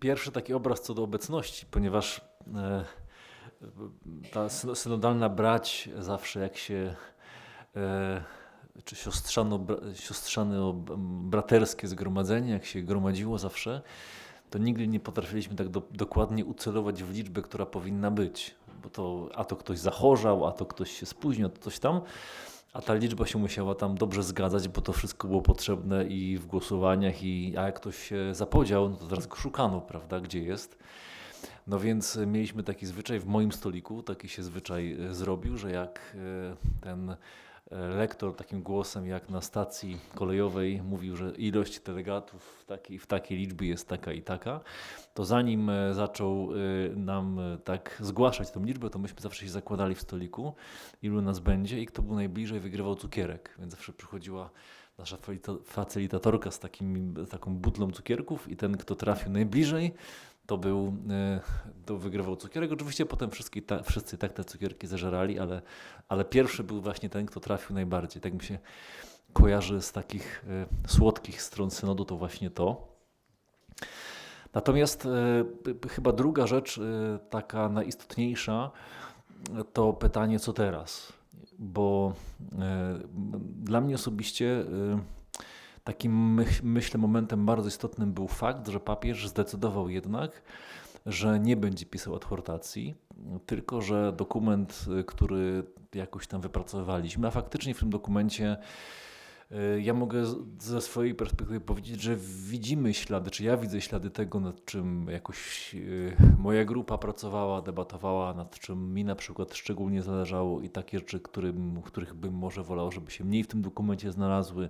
pierwszy taki obraz co do obecności, ponieważ e, ta synodalna brać zawsze jak się e, czy siostrzano, siostrzane braterskie zgromadzenie, jak się gromadziło zawsze, to nigdy nie potrafiliśmy tak do, dokładnie ucelować w liczbę, która powinna być. Bo to a to ktoś zachorzał, a to ktoś się spóźnił, to coś tam. A ta liczba się musiała tam dobrze zgadzać, bo to wszystko było potrzebne i w głosowaniach, i a jak ktoś się zapodział, no to teraz go szukano, prawda, gdzie jest. No więc mieliśmy taki zwyczaj w moim stoliku, taki się zwyczaj e, zrobił, że jak e, ten lektor takim głosem jak na stacji kolejowej mówił, że ilość delegatów w takiej, w takiej liczbie jest taka i taka, to zanim e, zaczął e, nam tak zgłaszać tą liczbę, to myśmy zawsze się zakładali w stoliku, ilu nas będzie i kto był najbliżej wygrywał cukierek, więc zawsze przychodziła nasza facylitatorka z takim, taką butlą cukierków i ten, kto trafił najbliżej, to był, e, to wygrywał cukierek. Oczywiście potem wszyscy, ta, wszyscy tak te cukierki zażerali, ale, ale pierwszy był właśnie ten, kto trafił najbardziej. Tak mi się kojarzy z takich e, słodkich stron synodu, to właśnie to. Natomiast e, chyba druga rzecz, taka najistotniejsza, to pytanie, co teraz? Bo dla mnie osobiście Takim, myślę, momentem bardzo istotnym był fakt, że papież zdecydował jednak, że nie będzie pisał adhortacji, tylko że dokument, który jakoś tam wypracowywaliśmy, a faktycznie w tym dokumencie y, ja mogę ze swojej perspektywy powiedzieć, że widzimy ślady, czy ja widzę ślady tego, nad czym jakoś y, moja grupa pracowała, debatowała, nad czym mi na przykład szczególnie zależało i takie rzeczy, którym, których bym może wolał, żeby się mniej w tym dokumencie znalazły.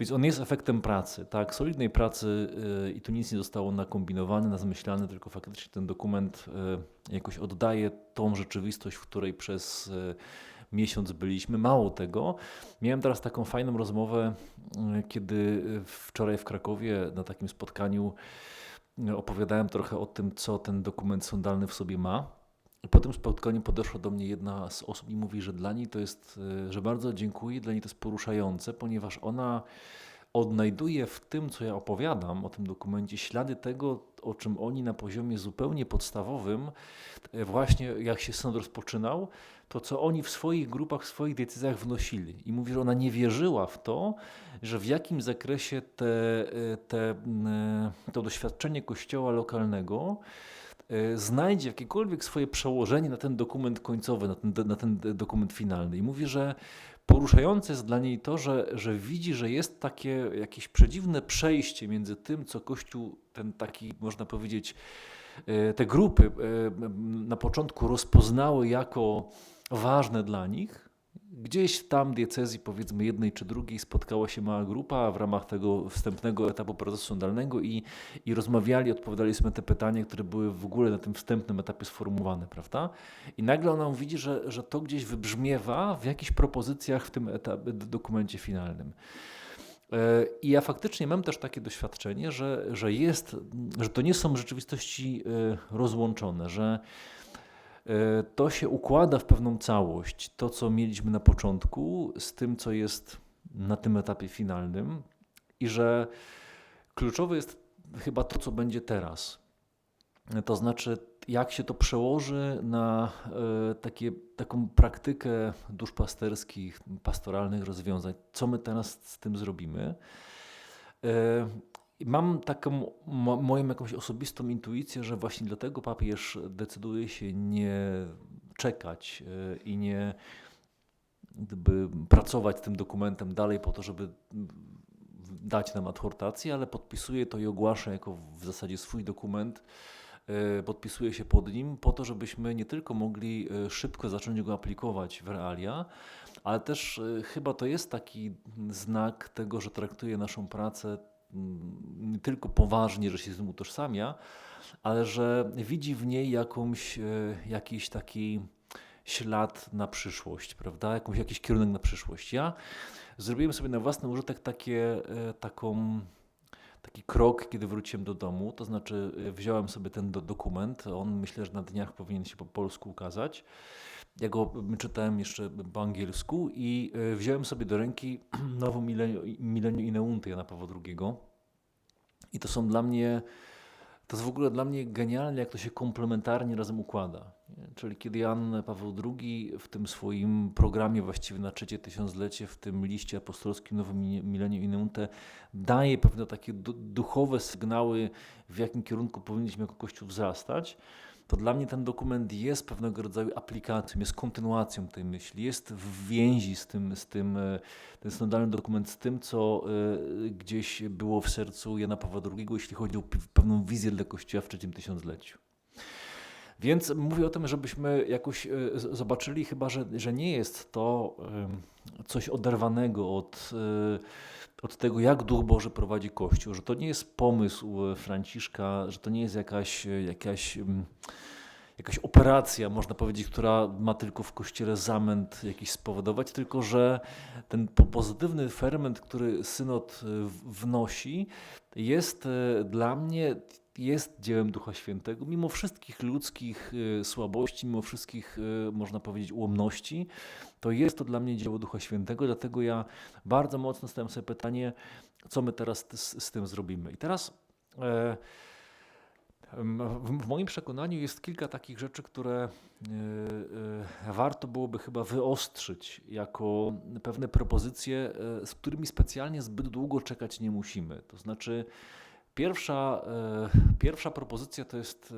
Więc on jest efektem pracy, tak, solidnej pracy yy, i tu nic nie zostało nakombinowane, nazmyślane, tylko faktycznie ten dokument yy, jakoś oddaje tą rzeczywistość, w której przez yy, miesiąc byliśmy. Mało tego, miałem teraz taką fajną rozmowę, y, kiedy wczoraj w Krakowie na takim spotkaniu y, opowiadałem trochę o tym, co ten dokument sądalny w sobie ma. Po tym spotkaniu podeszła do mnie jedna z osób i mówi, że dla niej to jest, e, że bardzo dziękuję, dla niej to jest poruszające, ponieważ ona odnajduje w tym, co ja opowiadam o tym dokumencie, ślady tego, o czym oni na poziomie zupełnie podstawowym, e, właśnie jak się sąd rozpoczynał, to co oni w swoich grupach, w swoich decyzjach wnosili. I mówi, że ona nie wierzyła w to, że w jakim zakresie te, e, te, to doświadczenie kościoła lokalnego, znajdzie jakiekolwiek swoje przełożenie na ten dokument końcowy, na ten, na ten dokument finalny. I mówi, że poruszające jest dla niej to, że, że widzi, że jest takie jakieś przedziwne przejście między tym, co Kościół, ten taki, można powiedzieć, e, te grupy e, na początku rozpoznały jako ważne dla nich, Gdzieś tam diecezji, powiedzmy jednej czy drugiej, spotkała się mała grupa w ramach tego wstępnego etapu procesu sądalnego i, i rozmawiali, odpowiadali sobie na te pytania, które były w ogóle na tym wstępnym etapie sformułowane, prawda? I nagle ona widzi, że, że to gdzieś wybrzmiewa w jakichś propozycjach w tym etapie, dokumencie finalnym. E, I ja faktycznie mam też takie doświadczenie, że, że jest, że to nie są rzeczywistości e, rozłączone, że to się układa w pewną całość. To, co mieliśmy na początku, z tym, co jest na tym etapie finalnym, i że kluczowe jest chyba to, co będzie teraz. To znaczy, jak się to przełoży na e, takie, taką praktykę duszpasterskich, pastoralnych rozwiązań, co my teraz z tym zrobimy. Mam taką moją jakąś osobistą intuicję, że właśnie dlatego papież decyduje się nie czekać e, i nie gdyby pracować tym dokumentem dalej po to, żeby dać nam adhortację, ale podpisuje to i ogłasza jako w zasadzie swój dokument, e, podpisuje się pod nim po to, żebyśmy nie tylko mogli e, szybko zacząć go aplikować w realia, ale też chyba to jest taki znak tego, że traktuje naszą pracę tylko poważnie, że się z tym utożsamia, ale że widzi w niej jakąś, e, jakiś taki ślad na przyszłość, prawda? Jakąś, jakiś kierunek na przyszłość. Ja zrobiłem sobie na własny użytek takie, e, taką, taki krok, kiedy wróciłem do domu, to znaczy e, wziąłem sobie ten do, dokument, on myślę, że na dniach powinien się po polsku ukazać. Ja go czytałem jeszcze po angielsku i e, wziąłem sobie do ręki nową Milenium Ineunty Jana Pawła II. I to są dla mnie to jest w ogóle dla mnie genialne, jak to się komplementarnie razem układa. Czyli kiedy Jan Paweł II w tym swoim programie właściwie na trzecie tysiąclecie, w tym liście apostolskim Nowym Milenium Inunte daje pewne takie duchowe sygnały, w jakim kierunku powinniśmy jako Kościół wzrastać, to dla mnie ten dokument jest pewnego rodzaju aplikacją, jest kontynuacją tej myśli, jest w więzi z tym, z tym e, ten synodalny dokument, z tym, co e, gdzieś było w sercu Jana Pawła II, jeśli chodzi o pewną wizję dla Kościoła w trzecim tysiącleciu. Więc mówię o tym, żebyśmy jakoś e, zobaczyli, chyba że, że nie jest to coś oderwanego od od tego, jak Duch Boży prowadzi Kościół, że to nie jest pomysł e, Franciszka, że to nie jest jakaś, e, jakaś, mm, jakaś operacja, można powiedzieć, która ma tylko w Kościele zamęt jakiś spowodować, tylko że ten pozytywny ferment, który synod e, wnosi, jest dla mnie jest dziełem Ducha Świętego, mimo wszystkich ludzkich słabości, mimo wszystkich, można powiedzieć, ułomności, to jest to dla mnie dzieło Ducha Świętego, dlatego ja bardzo mocno stawiam sobie pytanie, co my teraz z, z tym zrobimy. I teraz e, w moim przekonaniu jest kilka takich rzeczy, które e, e, warto byłoby chyba wyostrzyć jako pewne propozycje, z którymi specjalnie zbyt długo czekać nie musimy. To znaczy, Pierwsza, e, pierwsza propozycja to jest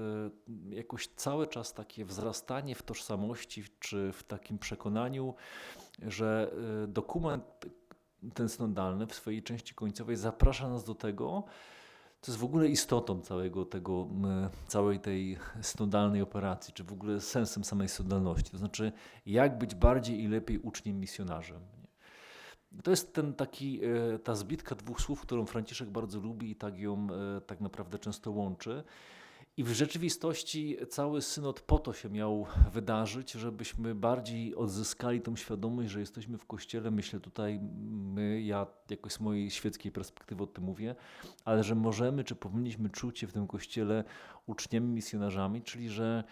e, jakoś cały czas takie wzrastanie w tożsamości, czy w takim przekonaniu, że e, dokument ten synodalny w swojej części końcowej zaprasza nas do tego, co jest w ogóle istotą całego tego, całej tej synodalnej operacji, czy w ogóle sensem samej synodalności. To znaczy, jak być bardziej i lepiej uczniem misjonarzem. To jest ten taki, e, ta zbitka dwóch słów, którą Franciszek bardzo lubi i tak ją e, tak naprawdę często łączy. I w rzeczywistości cały synod po to się miał wydarzyć, żebyśmy bardziej odzyskali tą świadomość, że jesteśmy w kościele. Myślę tutaj my, ja jakoś z mojej świeckiej perspektywy o tym mówię, ale że możemy, czy powinniśmy czuć się w tym kościele uczniami, misjonarzami, czyli że,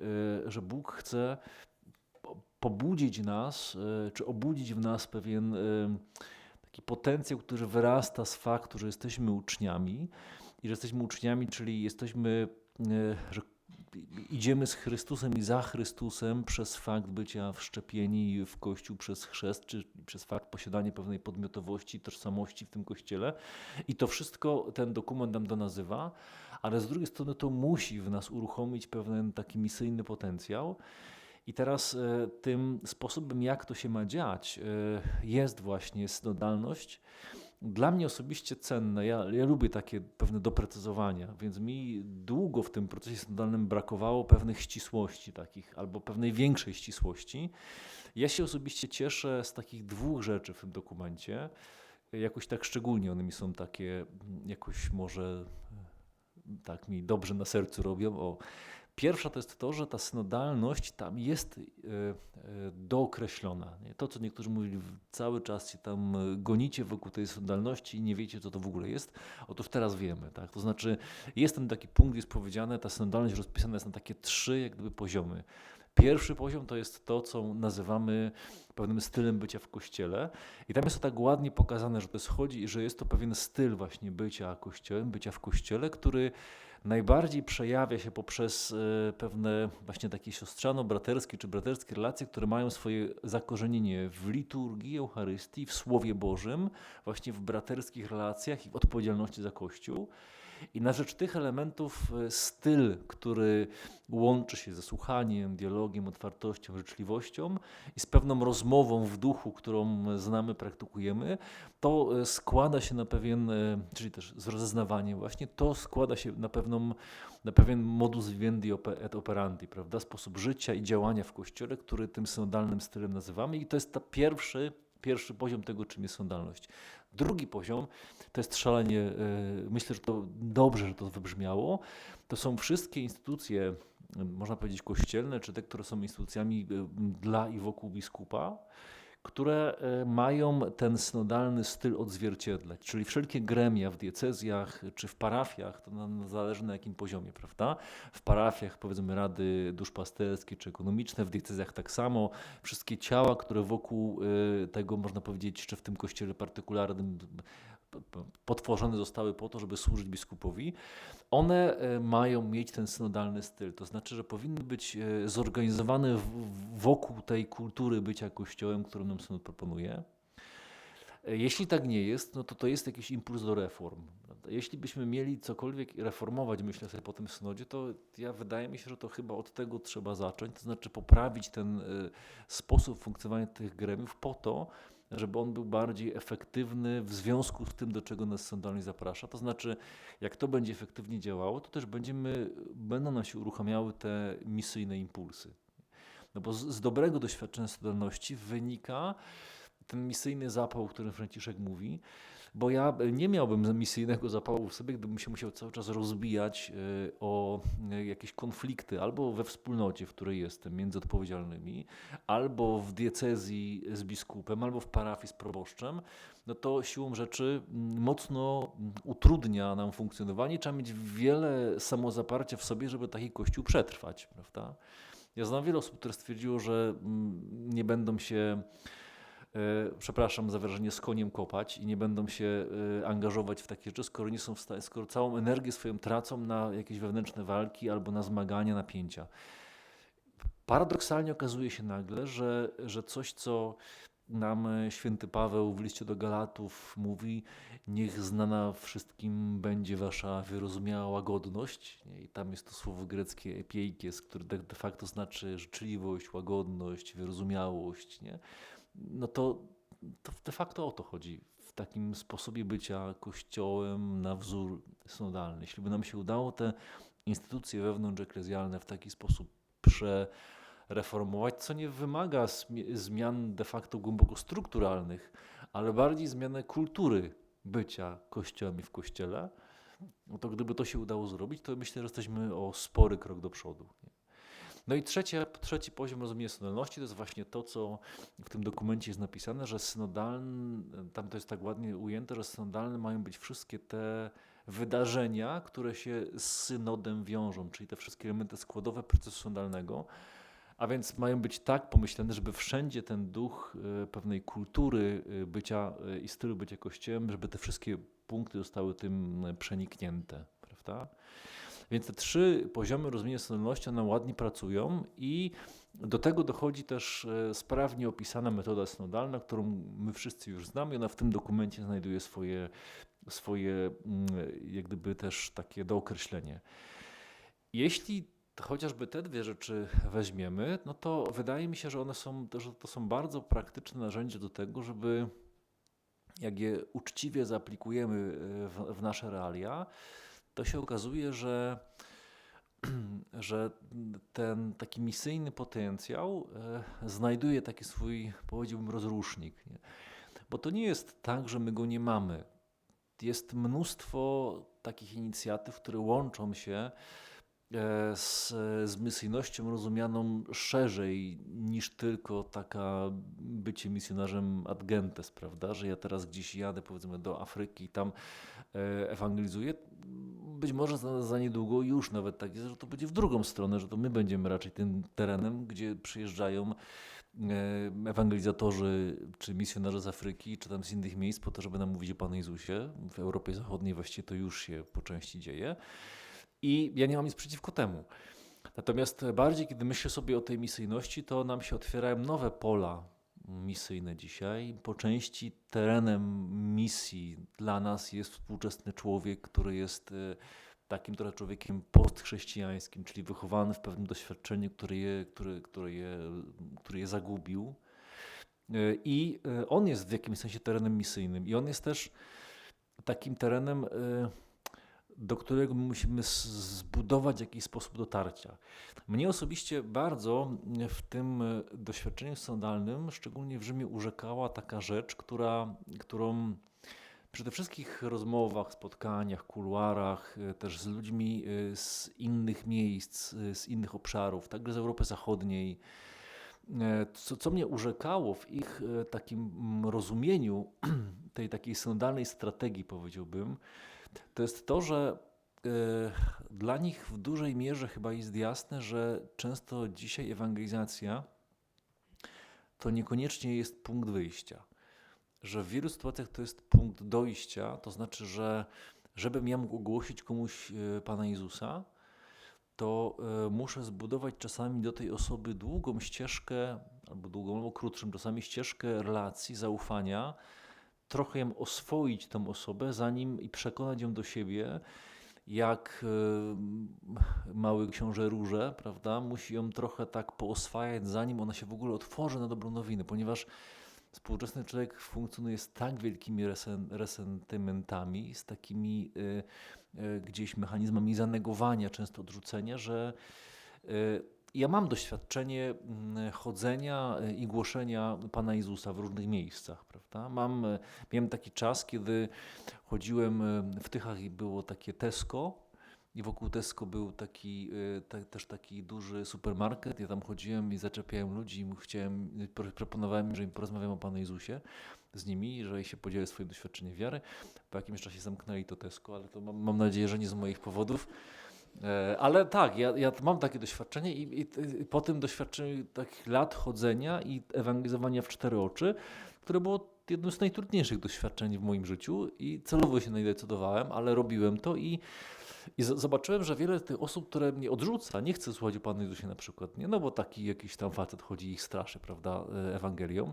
e, że Bóg chce pobudzić nas, e, czy obudzić w nas pewien e, taki potencjał, który wyrasta z faktu, że jesteśmy uczniami i że jesteśmy uczniami, czyli jesteśmy, e, że idziemy z Chrystusem i za Chrystusem przez fakt bycia wszczepieni w Kościół przez chrzest, czy przez fakt posiadania pewnej podmiotowości, tożsamości w tym Kościele. I to wszystko ten dokument nam to nazywa, ale z drugiej strony to musi w nas uruchomić pewien taki misyjny potencjał. I teraz e, tym sposobem, jak to się ma dziać, e, jest właśnie synodalność. Dla mnie osobiście cenne, ja, ja lubię takie pewne doprecyzowania, więc mi długo w tym procesie synodalnym brakowało pewnych ścisłości takich, albo pewnej większej ścisłości. Ja się osobiście cieszę z takich dwóch rzeczy w tym dokumencie. Jakoś tak szczególnie one mi są takie, jakoś może e, tak mi dobrze na sercu robią. O, Pierwsza to jest to, że ta synodalność tam jest e, e, dookreślona. To, co niektórzy mówili, cały czas się tam e, gonicie wokół tej synodalności i nie wiecie, co to w ogóle jest. Otóż teraz wiemy. Tak? To znaczy, jest ten taki punkt, jest powiedziane, ta synodalność rozpisana jest na takie trzy jak gdyby poziomy. Pierwszy poziom to jest to, co nazywamy pewnym stylem bycia w kościele. I tam jest to tak ładnie pokazane, że to schodzi, że jest to pewien styl właśnie bycia kościołem, bycia w kościele, który najbardziej przejawia się poprzez e, pewne właśnie takie siostrzano-braterskie czy braterskie relacje, które mają swoje zakorzenienie w liturgii, Eucharystii, w Słowie Bożym, właśnie w braterskich relacjach i w odpowiedzialności za Kościół. I na rzecz tych elementów e, styl, który łączy się ze słuchaniem, dialogiem, otwartością, życzliwością i z pewną rozmową w duchu, którą znamy, praktykujemy, to e, składa się na pewien, e, czyli też z rozeznawaniem właśnie, to składa się na pewną na pewien modus vivendi et operandi, prawda? sposób życia i działania w Kościele, który tym synodalnym stylem nazywamy i to jest ta pierwszy, pierwszy poziom tego, czym jest synodalność. Drugi poziom to jest szalenie, e, myślę, że to dobrze, że to wybrzmiało. To są wszystkie instytucje, można powiedzieć kościelne, czy te, które są instytucjami e, dla i wokół biskupa, które e, mają ten synodalny styl odzwierciedlać, czyli wszelkie gremia w diecezjach czy w parafiach, to nam zależy na jakim poziomie, prawda? W parafiach powiedzmy rady duszpasterskie czy ekonomiczne, w diecezjach tak samo, wszystkie ciała, które wokół e, tego można powiedzieć, czy w tym kościele partykularnym potworzone zostały po to, żeby służyć biskupowi, one e, mają mieć ten synodalny styl. To znaczy, że powinny być e, zorganizowane wokół tej kultury bycia kościołem, którą nam synod proponuje. E, jeśli tak nie jest, no to to jest jakiś impuls do reform. Jeśli byśmy mieli cokolwiek reformować, myślę sobie po tym synodzie, to ja wydaje mi się, że to chyba od tego trzeba zacząć, to znaczy poprawić ten sposób funkcjonowania tych gremiów po to, żeby on był bardziej efektywny w związku z tym, do czego nas sądalność zaprasza. To znaczy, jak to będzie efektywnie działało, to też będziemy, będą nam się uruchamiały te misyjne impulsy. No bo z, z dobrego doświadczenia sądalności wynika ten misyjny zapał, o którym Franciszek mówi, bo ja nie miałbym misyjnego zapału w sobie, gdybym się musiał cały czas rozbijać e, o e, jakieś konflikty albo we wspólnocie, w której jestem, między odpowiedzialnymi, albo w diecezji z biskupem, albo w parafii z proboszczem, no to siłą rzeczy mm, mocno mm, utrudnia nam funkcjonowanie. Trzeba mieć wiele samozaparcia w sobie, żeby taki kościół przetrwać, prawda? Ja znam wiele osób, które stwierdziło, że mm, nie będą się przepraszam za wyrażenie, z koniem kopać i nie będą się e, angażować w takie rzeczy, skoro nie są w stanie, skoro całą energię swoją tracą na jakieś wewnętrzne walki albo na zmagania, napięcia. Paradoksalnie okazuje się nagle, że, że coś, co nam e, święty Paweł w liście do Galatów mówi, niech znana wszystkim będzie wasza wyrozumiała łagodność. I tam jest to słowo greckie epiejkies, które de facto znaczy życzliwość, łagodność, wyrozumiałość. Nie? No to, to de facto o to chodzi w takim sposobie bycia kościołem na wzór synodalny. Jeśli by nam się udało te instytucje wewnątrz eklezjalne w taki sposób przereformować, co nie wymaga zmian de facto głęboko strukturalnych, ale bardziej zmiany kultury bycia kościołem i w kościele, no to gdyby to się udało zrobić, to myślę, że jesteśmy o spory krok do przodu. No i trzecie, trzeci poziom rozumienia synodalności to jest właśnie to, co w tym dokumencie jest napisane, że synodalny, tam to jest tak ładnie ujęte, że synodalne mają być wszystkie te wydarzenia, które się z synodem wiążą, czyli te wszystkie elementy składowe procesu synodalnego, a więc mają być tak pomyślane, żeby wszędzie ten duch e, pewnej kultury e, bycia e, i stylu bycia kościołem, żeby te wszystkie punkty zostały tym przeniknięte, prawda? Więc te trzy poziomy rozumienia synodalności, one ładnie pracują i do tego dochodzi też e, sprawnie opisana metoda synodalna, którą my wszyscy już znamy. Ona w tym dokumencie znajduje swoje, swoje mm, jak gdyby też takie dookreślenie. Jeśli chociażby te dwie rzeczy weźmiemy, no to wydaje mi się, że one są, że to są bardzo praktyczne narzędzia do tego, żeby jak je uczciwie zaaplikujemy e, w, w nasze realia, to się okazuje, że, że ten taki misyjny potencjał e, znajduje taki swój, powiedziałbym, rozrusznik. Nie? Bo to nie jest tak, że my go nie mamy. Jest mnóstwo takich inicjatyw, które łączą się E, z, z misyjnością rozumianą szerzej niż tylko taka bycie misjonarzem ad gentes, prawda, że ja teraz gdzieś jadę powiedzmy do Afryki i tam e, ewangelizuję. Być może za, za niedługo już nawet tak jest, że to będzie w drugą stronę, że to my będziemy raczej tym terenem, gdzie przyjeżdżają e, ewangelizatorzy czy misjonarze z Afryki, czy tam z innych miejsc po to, żeby nam mówić o Panu Jezusie. W Europie Zachodniej właściwie to już się po części dzieje. I ja nie mam nic przeciwko temu. Natomiast bardziej, kiedy myślę sobie o tej misyjności, to nam się otwierają nowe pola misyjne dzisiaj. Po części terenem misji dla nas jest współczesny człowiek, który jest e, takim trochę człowiekiem postchrześcijańskim, czyli wychowany w pewnym doświadczeniu, które je, które, które je, które je zagubił. E, I e, on jest w jakimś sensie terenem misyjnym. I on jest też takim terenem do którego musimy zbudować jakiś sposób dotarcia. Mnie osobiście bardzo w tym doświadczeniu sądalnym, szczególnie w Rzymie, urzekała taka rzecz, która, którą przy tych wszystkich rozmowach, spotkaniach, kuluarach, też z ludźmi z innych miejsc, z innych obszarów, także z Europy Zachodniej, e, co, co mnie urzekało w ich e, takim rozumieniu tej takiej synodalnej strategii, powiedziałbym, to jest to, że e, dla nich w dużej mierze chyba jest jasne, że często dzisiaj ewangelizacja to niekoniecznie jest punkt wyjścia. Że w wielu sytuacjach to jest punkt dojścia, to znaczy, że żebym ja mógł ogłosić komuś Pana Jezusa, to e, muszę zbudować czasami do tej osoby długą ścieżkę, albo długą, albo krótszą, czasami ścieżkę relacji, zaufania, trochę ją oswoić tę osobę, zanim i przekonać ją do siebie, jak mały książę róże, prawda? Musi ją trochę tak pooswajać, zanim ona się w ogóle otworzy na dobrą nowinę, ponieważ współczesny człowiek funkcjonuje z tak wielkimi resen, resentymentami, z takimi y, y, gdzieś mechanizmami zanegowania, często odrzucenia, że y, ja mam doświadczenie mm, chodzenia i głoszenia Pana Jezusa w różnych miejscach, prawda? Mam, miałem taki czas, kiedy chodziłem w Tychach i było takie Tesco, i wokół Tesco był taki, te, też taki duży supermarket. Ja tam chodziłem i zaczepiałem ludzi i chciałem, proponowałem, że im porozmawiam o Panu Jezusie z nimi, że się podzielę swoim doświadczeniem wiary. Po jakimś czasie zamknęli to Tesco, ale to mam, mam nadzieję, że nie z moich powodów. E, ale tak, ja, ja mam takie doświadczenie i, i, i po tym doświadczeniu takich lat chodzenia i ewangelizowania w cztery oczy, które było jednym z najtrudniejszych doświadczeń w moim życiu i celowo się nie decydowałem, ale robiłem to i i zobaczyłem, że wiele tych osób, które mnie odrzuca, nie chce słuchać o Panu Jezusie na przykład, nie? no bo taki jakiś tam facet chodzi i ich straszy, prawda, e, Ewangelią.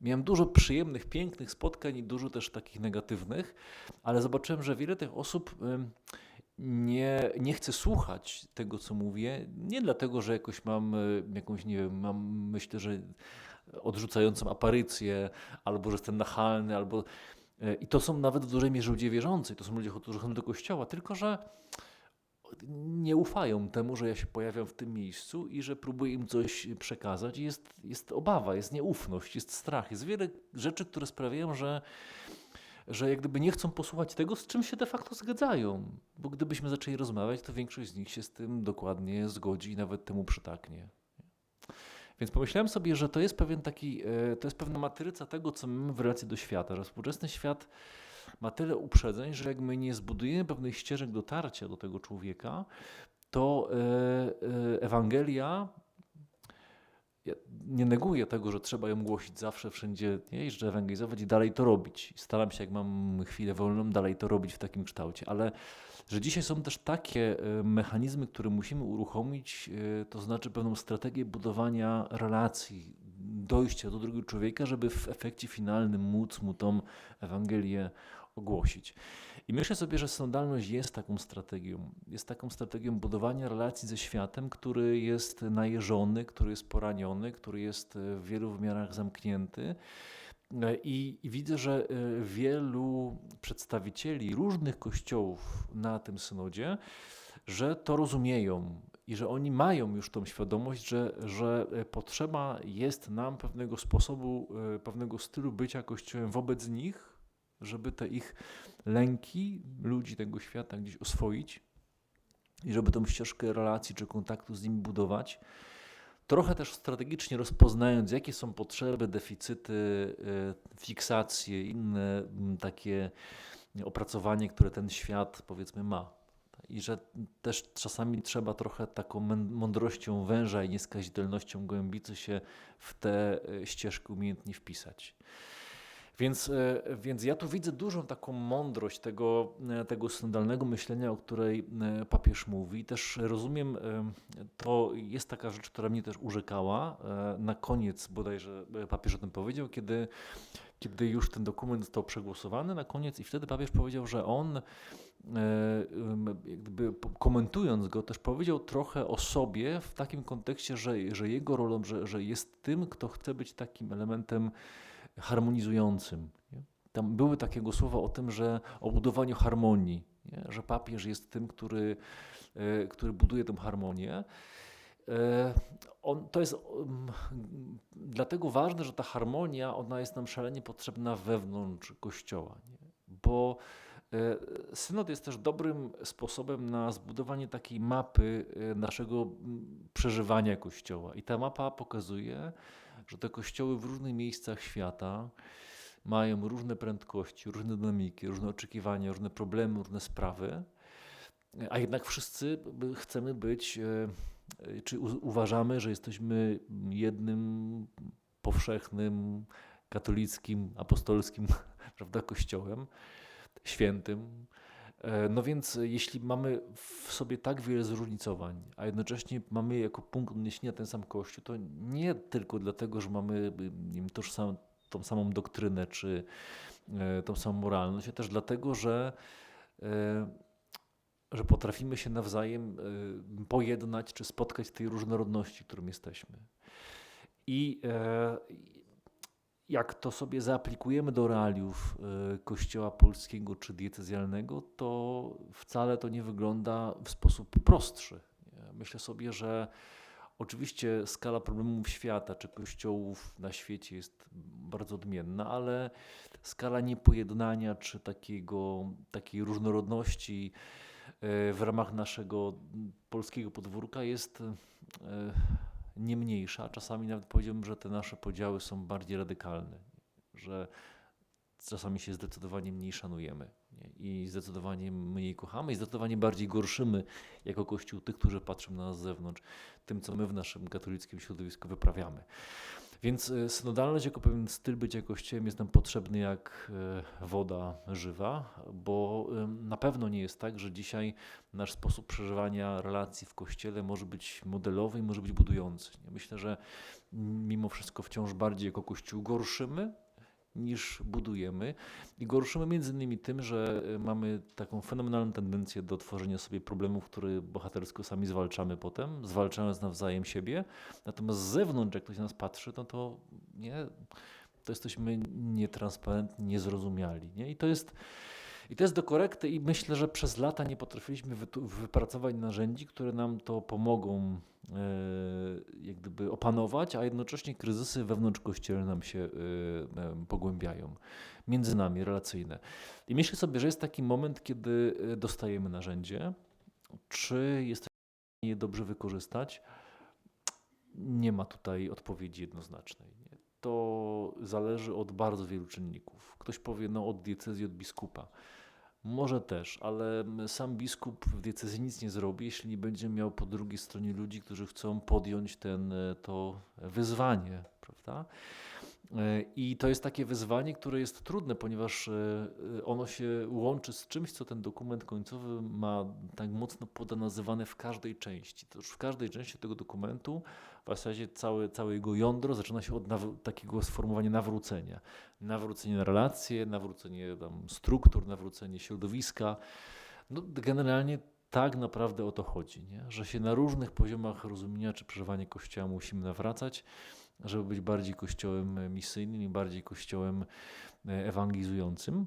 Miałem dużo przyjemnych, pięknych spotkań i dużo też takich negatywnych, ale zobaczyłem, że wiele tych osób nie, nie chce słuchać tego, co mówię, nie dlatego, że jakoś mam e, jakąś, nie wiem, mam myślę, że odrzucającą aparycję, albo że jestem nachalny, albo E, I to są nawet w dużej mierze ludzie wierzący, to są ludzie, którzy chodzą do kościoła, tylko że nie ufają temu, że ja się pojawiam w tym miejscu i że próbuję im coś przekazać. Jest, jest obawa, jest nieufność, jest strach, jest wiele rzeczy, które sprawiają, że, że jak gdyby nie chcą posłuchać tego, z czym się de facto zgadzają. Bo gdybyśmy zaczęli rozmawiać, to większość z nich się z tym dokładnie zgodzi i nawet temu przytaknie. Więc pomyślałem sobie, że to jest pewien taki, e, to jest pewna matryca tego, co mamy w relacji do świata, że współczesny świat ma tyle uprzedzeń, że jak my nie zbudujemy pewnych ścieżek dotarcia do tego człowieka, to e, e, Ewangelia ja nie neguję tego, że trzeba ją głosić zawsze, wszędzie, nie? I że ewangelizować i dalej to robić. Staram się, jak mam chwilę wolną, dalej to robić w takim kształcie, ale że dzisiaj są też takie e, mechanizmy, które musimy uruchomić, e, to znaczy pewną strategię budowania relacji, dojścia do drugiego człowieka, żeby w efekcie finalnym móc mu tą Ewangelię ogłosić. I myślę sobie, że sądalność jest taką strategią. Jest taką strategią budowania relacji ze światem, który jest najeżony, który jest poraniony, który jest w wielu wymiarach zamknięty. I, I, widzę, że e, wielu przedstawicieli różnych kościołów na tym synodzie, że to rozumieją i że oni mają już tą świadomość, że, że e, potrzeba jest nam pewnego sposobu, e, pewnego stylu bycia kościołem wobec nich, żeby te ich lęki ludzi tego świata gdzieś oswoić i żeby tą ścieżkę relacji czy kontaktu z nimi budować trochę też strategicznie rozpoznając, jakie są potrzeby, deficyty, y, fiksacje, inne takie opracowanie, które ten świat powiedzmy ma. I że też czasami trzeba trochę taką mądrością węża i nieskazitelnością gołębicy się w tę y, ścieżkę umiejętnie wpisać. Więc, e, więc ja tu widzę dużą taką mądrość tego, e, tego synodalnego myślenia, o której e, papież mówi. Też rozumiem, to jest taka rzecz, która mnie też urzekała. Na koniec bodajże papież o tym powiedział, kiedy, kiedy już ten dokument został przegłosowany na koniec i wtedy papież powiedział, że on jakby komentując go też powiedział trochę o sobie w takim kontekście, że, że jego rolą, że, że jest tym, kto chce być takim elementem harmonizującym. Nie? Tam były takiego słowa o tym, że o budowaniu harmonii, nie? że papież jest tym, który, e, który buduje tę harmonię. E, on, to jest um, dlatego ważne, że ta harmonia ona jest nam szalenie potrzebna wewnątrz Kościoła, nie? bo E, synod jest też dobrym sposobem na zbudowanie takiej mapy naszego przeżywania Kościoła. I ta mapa pokazuje, że te kościoły w różnych miejscach świata mają różne prędkości, różne dynamiki, różne oczekiwania, różne problemy, różne sprawy, a jednak wszyscy chcemy być, e, czy uważamy, że jesteśmy jednym powszechnym, katolickim, apostolskim prawda, kościołem świętym. E, no więc jeśli mamy w sobie tak wiele zróżnicowań, a jednocześnie mamy jako punkt odniesienia ten sam Kościół, to nie tylko dlatego, że mamy nie wiem, tożsam, tą samą doktrynę czy e, tą samą moralność, ale też dlatego, że, e, że potrafimy się nawzajem pojednać czy spotkać w tej różnorodności, którym jesteśmy. I jak to sobie zaaplikujemy do realiów e, kościoła polskiego czy diecezjalnego, to wcale to nie wygląda w sposób prostszy. Myślę sobie, że oczywiście skala problemów świata czy kościołów na świecie jest bardzo odmienna, ale skala niepojednania czy takiego, takiej różnorodności e, w ramach naszego polskiego podwórka jest e, nie mniejsza. Czasami nawet powiedziałbym, że te nasze podziały są bardziej radykalne, że czasami się zdecydowanie mniej szanujemy nie? i zdecydowanie mniej kochamy i zdecydowanie bardziej gorszymy jako Kościół tych, którzy patrzą na nas z zewnątrz, tym, co my w naszym katolickim środowisku wyprawiamy. Więc e, synodalność jako pewien styl bycia Kościołem jest nam potrzebny jak e, woda żywa, bo na pewno nie jest tak, że dzisiaj nasz sposób przeżywania relacji w Kościele może być modelowy i może być budujący. Myślę, że mimo wszystko wciąż bardziej jako Kościół gorszymy niż budujemy. I gorszymy między innymi tym, że y, mamy taką fenomenalną tendencję do tworzenia sobie problemów, które bohatersko sami zwalczamy potem, zwalczając nawzajem siebie. Natomiast z zewnątrz, jak ktoś na nas patrzy, no to nie, to jesteśmy nietransparentni, niezrozumiali. Nie? I to jest i to jest do korekty i myślę, że przez lata nie potrafiliśmy wypracować narzędzi, które nam to pomogą e, jak gdyby opanować, a jednocześnie kryzysy wewnątrz kościele nam się e, e, pogłębiają. Między nami, relacyjne. I myślę sobie, że jest taki moment, kiedy dostajemy narzędzie, czy jesteśmy je dobrze wykorzystać. Nie ma tutaj odpowiedzi jednoznacznej. Zależy od bardzo wielu czynników. Ktoś powie, no od diecezji, od biskupa. Może też, ale sam biskup w diecezji nic nie zrobi, jeśli nie będzie miał po drugiej stronie ludzi, którzy chcą podjąć ten, e, to wyzwanie, prawda? E, I to jest takie wyzwanie, które jest trudne, ponieważ e, ono się łączy z czymś, co ten dokument końcowy ma tak mocno podanazywane w każdej części. To już w każdej części tego dokumentu w zasadzie całe, całe jego jądro zaczyna się od takiego sformułowania nawrócenia. Nawrócenie na relacje, nawrócenie tam struktur, nawrócenie środowiska. No, generalnie tak naprawdę o to chodzi, nie? że się na różnych poziomach rozumienia czy przeżywania Kościoła musimy nawracać, żeby być bardziej Kościołem misyjnym i bardziej Kościołem e, ewangelizującym.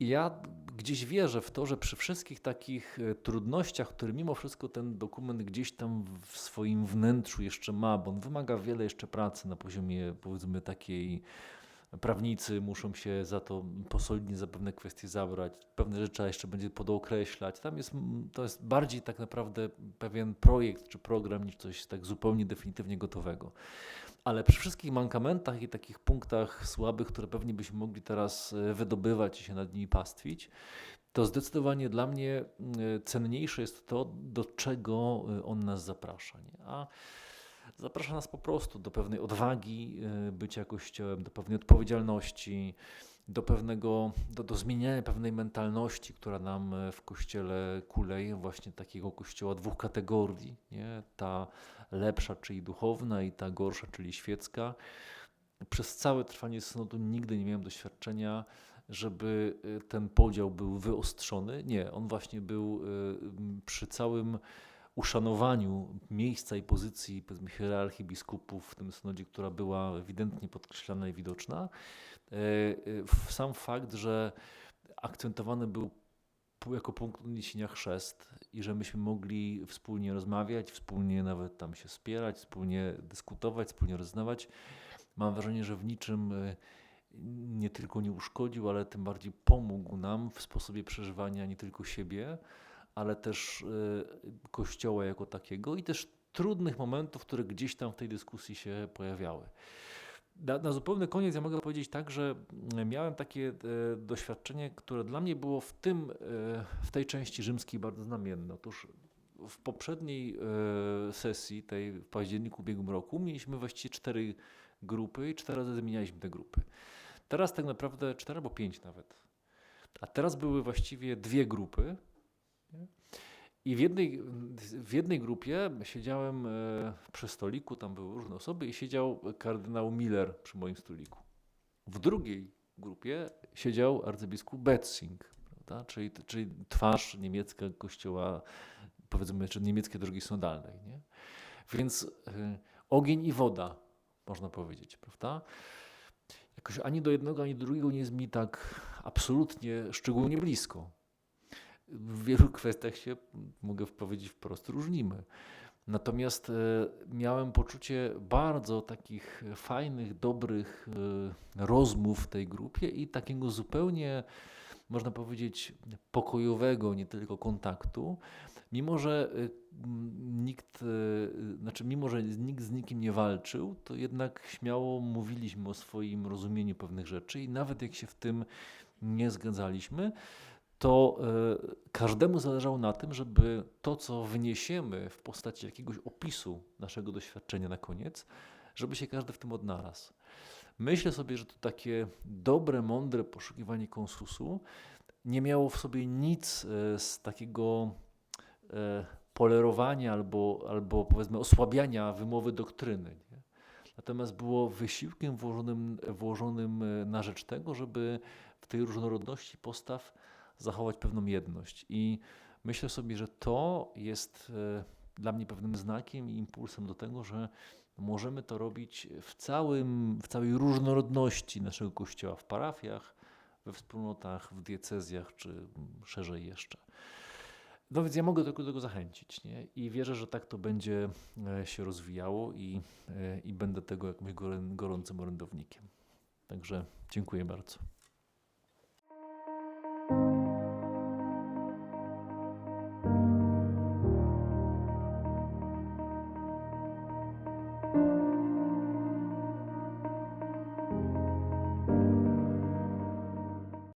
I ja gdzieś wierzę w to, że przy wszystkich takich e, trudnościach, które mimo wszystko ten dokument gdzieś tam w swoim wnętrzu jeszcze ma, bo on wymaga wiele jeszcze pracy na poziomie powiedzmy takiej prawnicy muszą się za to posolidnie za pewne kwestie zabrać, pewne rzeczy trzeba jeszcze będzie podokreślać. Tam jest, to jest bardziej tak naprawdę pewien projekt czy program niż coś tak zupełnie definitywnie gotowego. Ale przy wszystkich mankamentach i takich punktach słabych, które pewnie byśmy mogli teraz e, wydobywać i się nad nimi pastwić, to zdecydowanie dla mnie e, cenniejsze jest to, do czego e, on nas zaprasza. Nie? A zaprasza nas po prostu do pewnej odwagi bycia Kościołem, do pewnej odpowiedzialności, do pewnego, do, do zmieniania pewnej mentalności, która nam w Kościele kuleje, właśnie takiego Kościoła dwóch kategorii, nie? ta lepsza, czyli duchowna i ta gorsza, czyli świecka. Przez całe trwanie synodu nigdy nie miałem doświadczenia, żeby y, ten podział był wyostrzony. Nie, on właśnie był y, przy całym uszanowaniu miejsca i pozycji powiedzmy, hierarchii biskupów w tym synodzie, która była ewidentnie podkreślana i widoczna. Y, sam fakt, że akcentowany był jako punkt odniesienia chrzest i że myśmy mogli wspólnie rozmawiać, wspólnie nawet tam się spierać, wspólnie dyskutować, wspólnie rozznawać. Mam wrażenie, że w niczym e, nie tylko nie uszkodził, ale tym bardziej pomógł nam w sposobie przeżywania nie tylko siebie, ale też e, Kościoła jako takiego i też trudnych momentów, które gdzieś tam w tej dyskusji się pojawiały. Na, na zupełny koniec ja mogę powiedzieć tak, że miałem takie e, doświadczenie, które dla mnie było w, tym, e, w tej części rzymskiej bardzo znamienne. Otóż w poprzedniej e, sesji, tej w październiku ubiegłym roku, mieliśmy właściwie cztery grupy i cztery razy zmienialiśmy te grupy. Teraz tak naprawdę cztery albo pięć nawet. A teraz były właściwie dwie grupy. I w jednej, w jednej grupie siedziałem e, przy stoliku, tam były różne osoby, i siedział kardynał Miller przy moim stoliku. W drugiej grupie siedział arcybiskup Betzing, prawda? Czyli, czyli twarz niemiecka kościoła, powiedzmy, czy niemieckiej drogi sonalnej. Nie? Więc y, ogień i woda, można powiedzieć, prawda? Jakoś ani do jednego, ani do drugiego nie jest mi tak absolutnie, szczególnie blisko w wielu kwestiach się, mogę powiedzieć wprost, różnimy. Natomiast e, miałem poczucie bardzo takich fajnych, dobrych e, rozmów w tej grupie i takiego zupełnie, można powiedzieć, pokojowego, nie tylko kontaktu, mimo że e, nikt, znaczy mimo że nikt z nikim nie walczył, to jednak śmiało mówiliśmy o swoim rozumieniu pewnych rzeczy i nawet jak się w tym nie zgadzaliśmy, to e, każdemu zależało na tym, żeby to, co wniesiemy w postaci jakiegoś opisu naszego doświadczenia na koniec, żeby się każdy w tym odnalazł. Myślę sobie, że to takie dobre, mądre poszukiwanie konsusu nie miało w sobie nic e, z takiego e, polerowania albo, albo powiedzmy osłabiania wymowy doktryny. Nie? Natomiast było wysiłkiem włożonym, włożonym na rzecz tego, żeby w tej różnorodności postaw zachować pewną jedność. I myślę sobie, że to jest e, dla mnie pewnym znakiem i impulsem do tego, że możemy to robić w, całym, w całej różnorodności naszego kościoła, w parafiach, we wspólnotach, w diecezjach, czy szerzej jeszcze. No więc ja mogę tylko do tego zachęcić nie? i wierzę, że tak to będzie e, się rozwijało i, e, i będę tego jakimś gorącym orędownikiem. Także dziękuję bardzo.